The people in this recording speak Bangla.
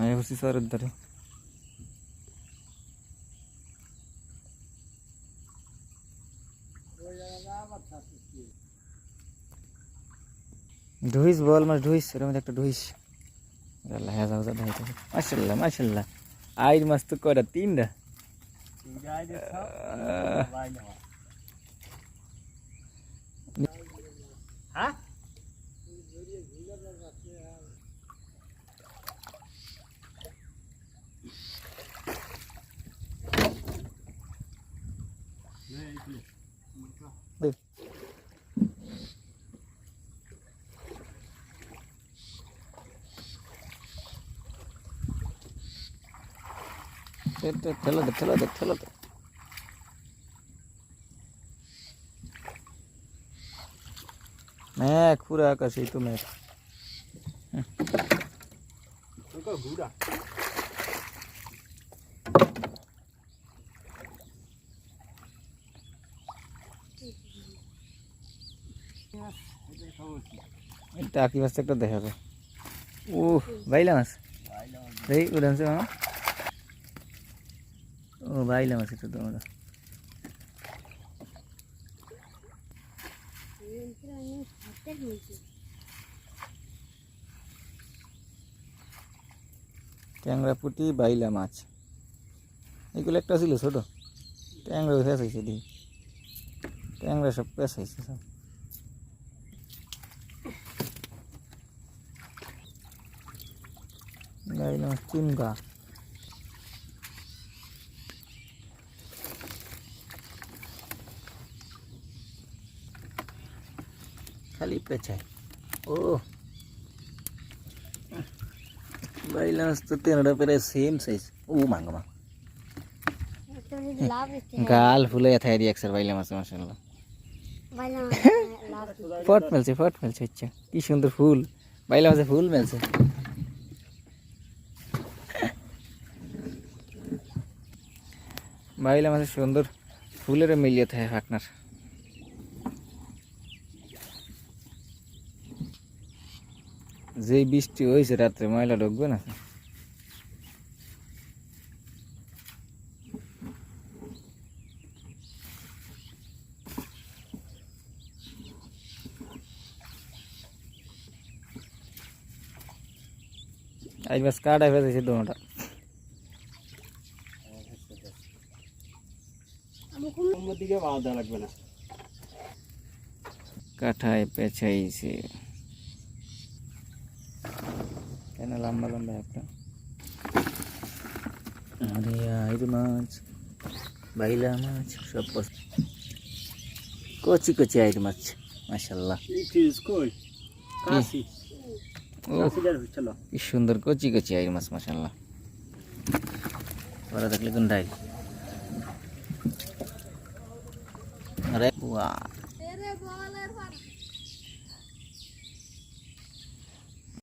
আমি বসছি স্যারের ধারে। ঢুইস বল মাছ ঢুইস এরকম একটা ঢুইস। আল্লাহ হ্যাঁ যাও যাও মাসাল্লাহ মাসাল্লাহ আইর মাছ তো কয়টা? তিনটা? হ্যাঁ? ดึกเด็ดเด็ดเทลเด็ดเทลเด็ดเทลเด็ด मैं खुरा कसी तुम्हें ঘুরা টাকি মাছ একটা দেখা ও বাইলা মাছ। এই উড়ানছে মামা। ও, বাইলা মাছ এটা তোমরা ট্যাংরা পুটি বাইলা মাছ। এগুলো একটা ছিল ছোট। ট্যাংরা ফেসাইছে দি ট্যাংরা সব পেঁচাইছে সব। বাইলা মাছ চিমগা খালি পেঁচায় ও বাইলা মাছ তো তেনটা প্রায় সেম সাইজ ও মাঙ্গা মা গাল ফুলে থাই দি একসার বাইলা মাছ মাশাআল্লাহ ফট মেলছে ফট মেলছে আচ্ছা কি সুন্দর ফুল বাইলা মাছে ফুল মেলছে বাইলা মাছে সুন্দর ফুলের মিলিয়ে থাকে আপনার যেই বৃষ্টি হয়েছে রাত্রে ময়লা ঢুকবে না? আজ বাস কাটায় ফেলেছে দোনোটা। দিকে বাধা লাগবে না। কাঠায় পেছাইছে কেন লম্বা লম্বা একটা? আরে আইর মাছ বাইলা মাছ সব কচি কচি আইর মাছ মাশাল্লাহ কি? সুন্দর কচি কচি আইর মাছ মাশাল্লাহ বড় থাকলে কোন ডাই আরে বাহ